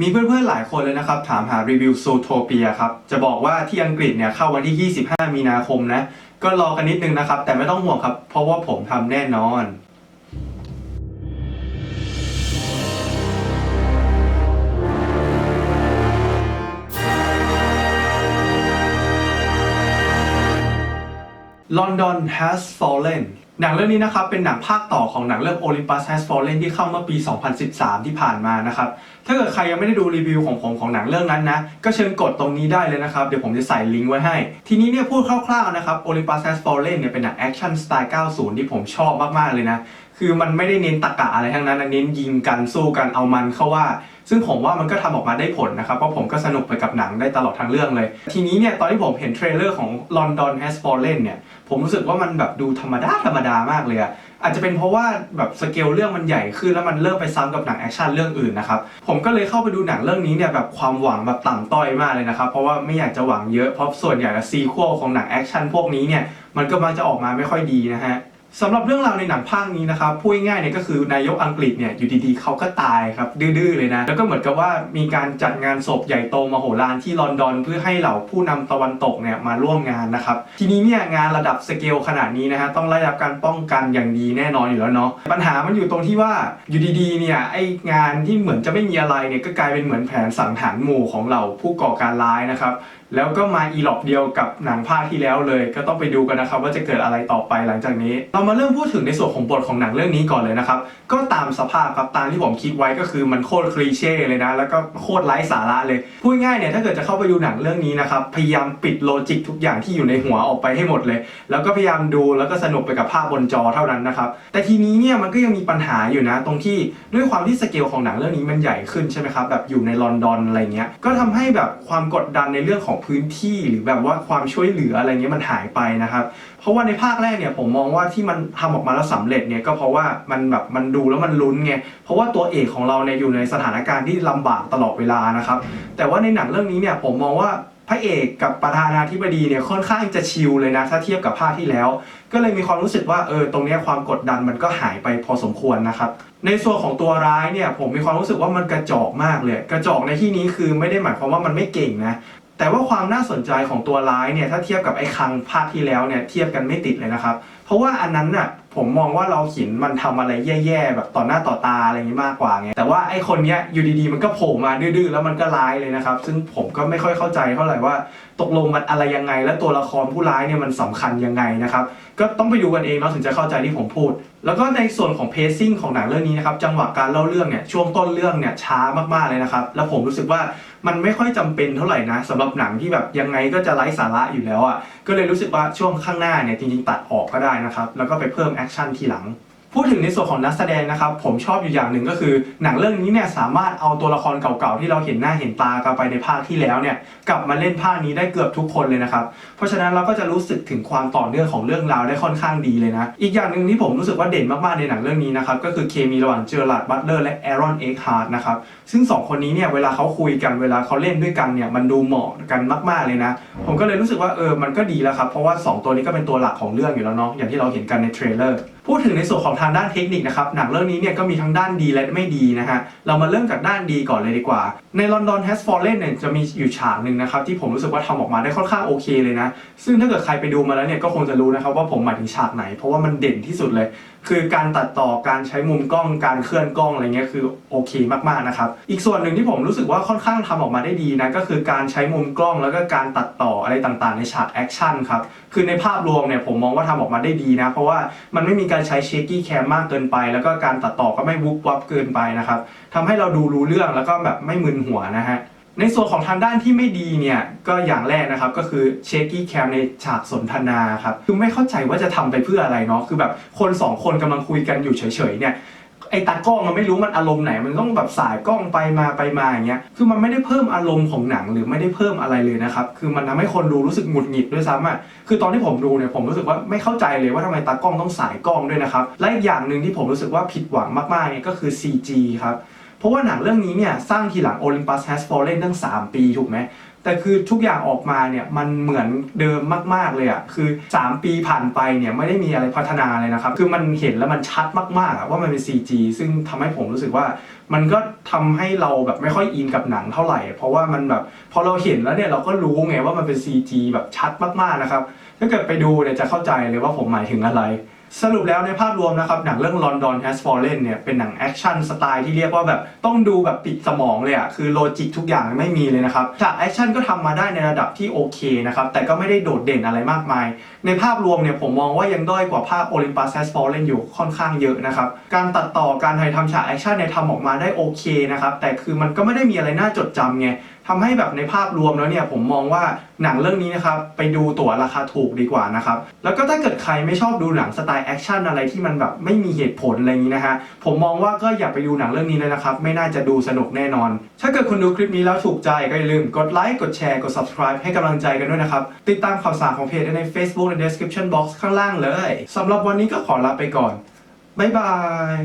มีเพื่อนๆหลายคนเลยนะครับ ถามหารีวิวโซโทเปียครับ จะบอกว่าที่อังกฤษเนี่ยเข้าวันที่ 25 มีนาคมนะ ก็รอกันนิดนึงนะครับ แต่ไม่ต้องห่วงครับ เพราะว่าผมทำแน่นอน London Has Fallen หนังเรื่องนี้นะครับเป็นหนังภาคต่อของหนังเรื่อง Olympus Has Fallen ที่เข้าเมื่อปี 2013 ที่ผ่านมานะครับ ถ้าเกิดใครยังไม่ได้ดูรีวิวของผมของหนังเรื่องนั้นนะ ก็เชิญกดตรงนี้ได้เลยนะครับ เดี๋ยวผมจะใส่ลิงก์ไว้ให้ ทีนี้เนี่ยพูดคร่าวๆนะครับ Olympus Has Fallen เนี่ยเป็นหนังแอคชั่นสไตล์ 90 ที่ผมชอบมากๆเลยนะ คือมันไม่ได้เน้นตะกะอะไรทั้งนั้นเน้นยิงกันสู้กันเอามันเข้าว่า ซึ่งผมว่ามันก็ทำออกมาได้ผลนะครับเพราะผมก็สนุกไปกับหนังได้ตลอดทั้งเรื่องเลย ทีนี้เนี่ยตอนที่ผมเห็นเทรลเลอร์ของ London Has Fallen เนี่ยผมรู้สึกว่ามันแบบดูธรรมดาธรรมดามากเลยอะอาจจะเป็นเพราะว่าแบบสเกลเรื่องมันใหญ่ขึ้นแล้วมันเริ่มไปซ้ำกับหนังแอคชั่นเรื่องอื่นนะครับผมก็เลยเข้าไปดูหนังเรื่องนี้เนี่ยแบบความหวังแบบต่ำต้อยมากเลยนะครับเพราะว่าไม่อยากจะหวังเยอะเพราะส่วนใหญ่ซีควอของหนังแอคชั่นพวกนี้เนี่ยมันก็มักจะออกมาไม่ค่อยดีนะฮะ สำหรับเรื่องราวในหนังภาคนี้นะครับพูดง่ายๆเนี่ยก็คือนายกอังกฤษเนี่ยอยู่ดีๆเขาก็ตายครับดื้อๆเลยนะ แล้วก็เหมือนกับว่ามีการจัดงานศพใหญ่โตมโหฬารที่ลอนดอนเพื่อให้เหล่าผู้นำตะวันตกเนี่ยมาร่วมงานนะครับ ทีนี้เนี่ยงานระดับสเกลขนาดนี้นะฮะต้องได้รับการป้องกันอย่างดีแน่นอนอยู่แล้วเนาะปัญหามันอยู่ตรงที่ว่าอยู่ดีๆเนี่ยไองานที่เหมือนจะไม่มีอะไรเนี่ยก็กลายเป็นเหมือนแผนสังหารหมู่ของเหล่าผู้ก่อการร้ายนะครับแล้วก็มาอีหลอบเดียวกับหนังภาคที่แล้วเลย ก็ต้องไปดูกันนะครับว่าจะเกิดอะไรต่อไปหลังจากนี้เรามาเริ่มพูดถึงในส่วนของบทของหนังเรื่องนี้ก่อนเลยนะครับ ก็ตามสภาพครับตามที่ผมคิดไว้ก็คือมันโคตรคลีเช่เลยนะ แล้วก็โคตรไร้สาระเลย พูดง่ายเนี่ยถ้าเกิดจะเข้าไปดูหนังเรื่องนี้นะครับ พยายามปิดโลจิกทุกอย่างที่อยู่ในหัวออกไปให้หมดเลย แล้วก็พยายามดูแล้วก็สนุกไปกับภาพบนจอเท่านั้นนะครับ แต่ทีนี้เนี่ยมันก็ยังมีปัญหาอยู่นะ ตรงที่ด้วยความที่สเกลของหนังเรื่องนี้มันใหญ่ขึ้นใช่ไหมครับแบบอยู่ในลอนดอนอะไรเงี้ย ก็ทำให้แบบความกดดันในเรื่องของพื้นที่หรือแบบว่าความช่วยเหลืออะไรเงี้ยมันหายไปนะครับ เพราะว่าในภาคแรกเนี่ยผมมองว่าที่มนทำออกมาแล้วสำเร็จเนี่ยก็เพราะว่ามันแบบมันดูแล้วมันลุ้นไงเพราะว่าตัวเอกของเราเนี่ยอยู่ในสถานการณ์ที่ลำบากตลอดเวลานะครับ แต่ว่าในหนังเรื่องนี้เนี่ยผมมองว่าพระเอกกับประธานาธิบดีเนี่ยค่อนข้างจะชิลเลยนะ ถ้าเทียบกับภาคที่แล้ว ก็เลยมีความรู้สึกว่าเออตรงนี้ความกดดันมันก็หายไปพอสมควรนะครับ ในส่วนของตัวร้ายเนี่ยผมมีความรู้สึกว่ามันกระจอกมากเลย กระจอกในที่นี้คือไม่ได้หมายความว่ามันไม่เก่งนะแต่ว่าความน่าสนใจของตัวร้ายเนี่ยถ้าเทียบกับไอ้คังภาคที่แล้วเนี่ยเทียบกันไม่ติดเลยนะครับ ราะว่าอันนั้นน่ะ ผมมองว่าเราห็นมันทำอะไรแย่ๆแบบต่อหน้าต่อตาอะไรอย่างนี้มากกว่าไงแต่ว่าไอ้คนเนี้ยอยู่ดีๆมันก็โผล่มาดื้อๆแล้วมันก็ร้ายเลยนะครับ ซึ่งผมก็ไม่ค่อยเข้าใจเท่าไหร่ว่าตกลงมันอะไรยังไง และตัวละครผู้ร้ายเนี่ยมันสำคัญยังไงนะครับก็ต้องไปดูกันเองเนาะถึงจะเข้าใจที่ผมพูด แล้วก็ในส่วนของเพ c ซิ่งของหนังเรื่องนี้นะครับจังหวะการเล่าเรื่องเนี่ยช่วงต้นเรื่องเนี่ยช้ามากๆเลยนะครับแล้วผมรู้สึกว่ามันไม่ค่อยจำเป็นเท่าไหร่นะสำหรับหนังที่แบบยังไงก็จะไร้สาระอยู่แล้วอะก็เลยรู้สึกว่าช่วงข้างหน้าเนี่ยจริงๆตัดออกก็ได้นะครับแล้วก็ไปเพิ่มแอคชั่นทีหลัง พูดถึงในส่วนของนักแสดงนะครับ ผมชอบอยู่อย่างหนึ่งก็คือ หนังเรื่องนี้เนี่ยสามารถเอาตัวละครเก่าๆที่เราเห็นหน้าเห็นตากันไปในภาคที่แล้วเนี่ยกลับมาเล่นภาคนี้ได้เกือบทุกคนเลยนะครับ เพราะฉะนั้นเราก็จะรู้สึกถึงความต่อเนื่องของเรื่องราวได้ค่อนข้างดีเลยนะ อีกอย่างหนึ่งที่ผมรู้สึกว่าเด่นมากๆในหนังเรื่องนี้นะครับก็คือเคมีระหว่างเจอร์ลาร์ดบัตเลอร์และแอรอนเอ็กฮาร์ดนะครับซึ่งสองคนนี้เนี่ยเวลาเขาคุยกันเวลาเขาเล่นด้วยกันเนี่ยมันดูเหมาะกันมากๆเลยนะ ผมก็เลยรู้สึกว่าเออมันก็ดีแล้วครับเพราะว่าสองตัวนี้ก็เป็นตัวหลักของเรื่องอยู่แล้วเนาะอย่างที่เราเห็นกันในเทรลเลอร์ พูดถึงในส่วนของทางด้านเทคนิคนะครับหนังเรื่องนี้เนี่ยก็มีทั้งด้านดีและไม่ดีนะฮะเรามาเริ่มจากด้านดีก่อนเลยดีกว่า ใน London Has Fallen เนี่ยจะมีอยู่ฉากหนึ่งนะครับที่ผมรู้สึกว่าทำออกมาได้ค่อนข้างโอเคเลยนะ ซึ่งถ้าเกิดใครไปดูมาแล้วเนี่ยก็คงจะรู้นะครับว่าผมหมายถึงฉากไหน เพราะว่ามันเด่นที่สุดเลย คือการตัดต่อการใช้มุมกล้องการเคลื่อนกล้องอะไรเงี้ยคือโอเคมากๆนะครับอีกส่วนหนึ่งที่ผมรู้สึกว่าค่อนข้างทำออกมาได้ดีนะก็คือการใช้มุมกล้องแล้วก็การตัดต่ออะไรต่างๆ ในฉากแอคชั่นครับคือในภาพรวมเนี่ยผมมองว่าทำออกมาได้ดีนะเพราะว่ามันไม่มีการใช้เชคกี้แคมมากเกินไป แล้วก็การตัดต่อก็ไม่วุบวับเกินไปนะครับทำให้เราดูรู้เรื่องแล้วก็แบบไม่มึนหัวนะฮะในส่วนของทางด้านที่ไม่ดีเนี่ยก็อย่างแรกนะครับก็คือเชคกี้แคมในฉากสนทนาครับคือไม่เข้าใจว่าจะทำไปเพื่ออะไรเนาะคือแบบคนสองคนกำลังคุยกันอยู่เฉยๆเนี่ย ไอ้ตากล้องมันไม่รู้มันอารมณ์ไหน มันต้องแบบสายกล้องไปมาไปมาอย่างเงี้ยคือมันไม่ได้เพิ่มอารมณ์ของหนังหรือไม่ได้เพิ่มอะไรเลยนะครับคือมันทำให้คนดูรู้สึกหงุดหงิดด้วยซ้ำอะคือตอนที่ผมดูเนี่ยผมรู้สึกว่าไม่เข้าใจเลยว่าทำไมตากล้องต้องสายกล้องด้วยนะครับและอีกอย่างหนึ่งที่ผมรู้สึกว่าผิดหวังมากๆเนี่ยก็คือ CG ครับเพราะว่าหนังเรื่องนี้เนี่ยสร้างทีหลัง Olympus Has Fallen ตั้ง 3 ปีถูกไหม แต่คือทุกอย่างออกมาเนี่ยมันเหมือนเดิมมาก ๆเลยอะคือ 3 ปีผ่านไปเนี่ยไม่ได้มีอะไรพัฒนาเลยนะครับ คือมันเห็นแล้วมันชัดมากๆอะว่ามันเป็น CG ซึ่งทำให้ผมรู้สึกว่า มันก็ทำให้เราแบบไม่ค่อยอินกับหนังเท่าไหร่ เพราะว่ามันแบบพอเราเห็นแล้วเนี่ยเราก็รู้ไงว่ามันเป็น CG แบบชัดมากๆนะครับถ้าเกิดไปดูเนี่ยจะเข้าใจเลยว่าผมหมายถึงอะไร สรุปแล้วในภาพรวมนะครับหนังเรื่อง London Has Fallen เนี่ยเป็นหนังแอคชั่นสไตล์ที่เรียกว่าแบบต้องดูแบบปิดสมองเลยอะคือโลจิกทุกอย่างไม่มีเลยนะครับฉากแอคชั่นก็ทำมาได้ในระดับที่โอเคนะครับแต่ก็ไม่ได้โดดเด่นอะไรมากมาย ในภาพรวมเนี่ยผมมองว่ายังด้อยกว่าภาค Olympus Has Fallen อยู่ค่อนข้างเยอะนะครับการตัดต่อการถ่ายทำฉากแอคชั่นเนี่ยทำออกมาได้โอเคนะครับแต่คือมันก็ไม่ได้มีอะไรน่าจดจำไง ทำให้แบบในภาพรวมแล้วเนี่ยผมมองว่าหนังเรื่องนี้นะครับไปดูตั๋วราคาถูกดีกว่านะครับแล้วก็ถ้าเกิดใครไม่ชอบดูหนังสไตล์แอคชั่นอะไรที่มันแบบไม่มีเหตุผลอะไรอย่างนี้นะฮะผมมองว่าก็อย่าไปดูหนังเรื่องนี้เลยนะครับ ไม่น่าจะดูสนุกแน่นอน ถ้าเกิดคุณดูคลิปนี้แล้วถูกใจก็อย่าลืมกดไลค์กดแชร์กด subscribe ให้กำลังใจกันด้วยนะครับติดตามข่าวสารของเพจได้ใน Facebook ใน description box ข้างล่างเลยสำหรับวันนี้ก็ขอลาไปก่อนบ๊ายบาย